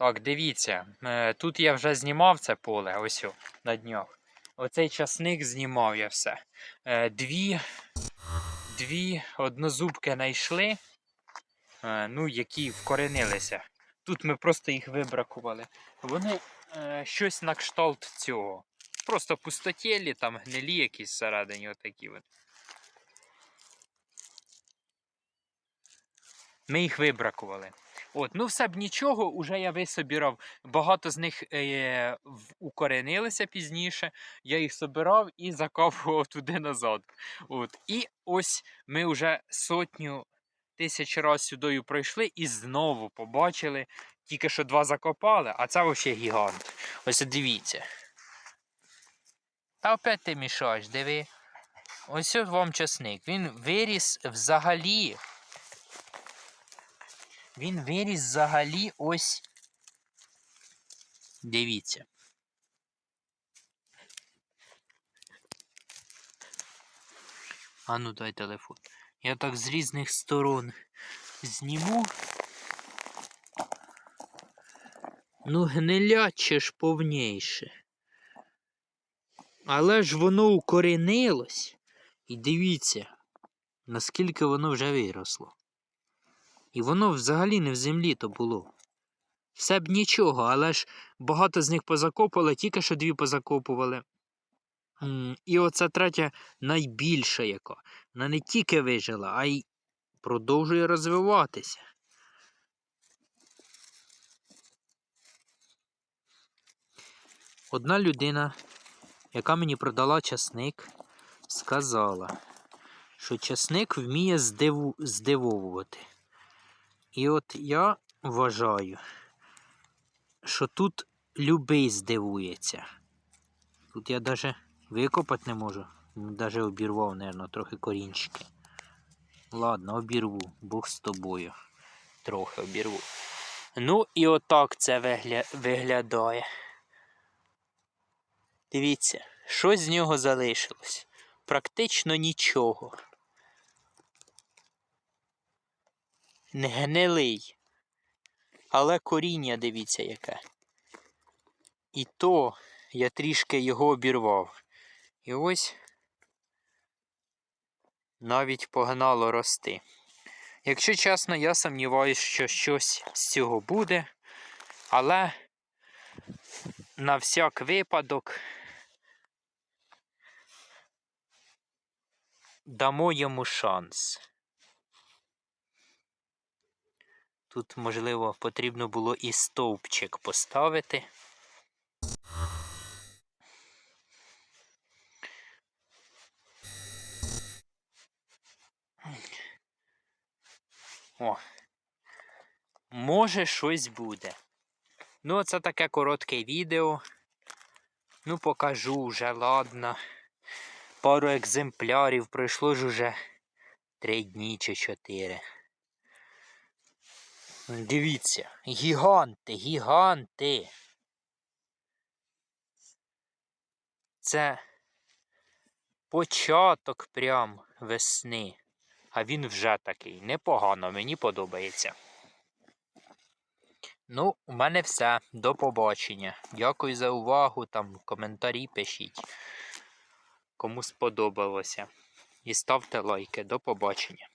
Так, дивіться, е, тут я вже знімав це поле, ось на днях. Оцей часник знімав я все. Е, Дві, дві однозубки знайшли, е, ну, які вкоренилися. Тут ми просто їх вибракували. Вони щось на кшталт цього. Просто пустотілі, там гнилі якісь всередині отакі. От. Ми їх вибракували. От, ну все б нічого, уже я висобірав. Багато з них е, укоренилися пізніше. Я їх собирав і закапував туди назад. От. І ось ми вже сотню тисяч разів сюди пройшли і знову побачили. Тільки що два закопали, а це взагалі гігант. Ось дивіться. Та опять ти мішаєш, диви. Ось вам часник. Він виріс взагалі. Він виріс взагалі ось. Дивіться. А ну дай телефон. Я так з різних сторон зніму. Ну, гниляче ж повніше. Але ж воно укоренилось. І дивіться, наскільки воно вже виросло. І воно взагалі не в землі то було. Все б нічого, але ж багато з них позакопали, тільки що дві позакопували. І оця третя найбільша яка. Вона не тільки вижила, а й продовжує розвиватися. Одна людина, яка мені продала часник, сказала, що часник вміє здивовувати. І от я вважаю, що тут любий здивується. Тут я навіть викопати не можу. Навіть обірвав, мабуть, трохи корінчики. Ладно, обірву, Бог з тобою. Трохи обірву. Ну і отак це вигля... виглядає. Дивіться, що з нього залишилось? Практично нічого. Не гнилий. Але коріння дивіться яке. І то я трішки його обірвав. І ось навіть погнало рости. Якщо чесно, я сумніваюся, що щось з цього буде, але на всяк випадок дамо йому шанс. Тут, можливо, потрібно було і стовпчик поставити. О, може щось буде. Ну, це таке коротке відео. Ну, покажу вже, ладно. Пару екземплярів пройшло ж уже три дні чи чотири. Дивіться, гіганти, гіганти. Це початок прям весни. А він вже такий непогано, мені подобається. Ну, у мене все. До побачення. Дякую за увагу. Там коментарі пишіть. Кому сподобалося. І ставте лайки. До побачення.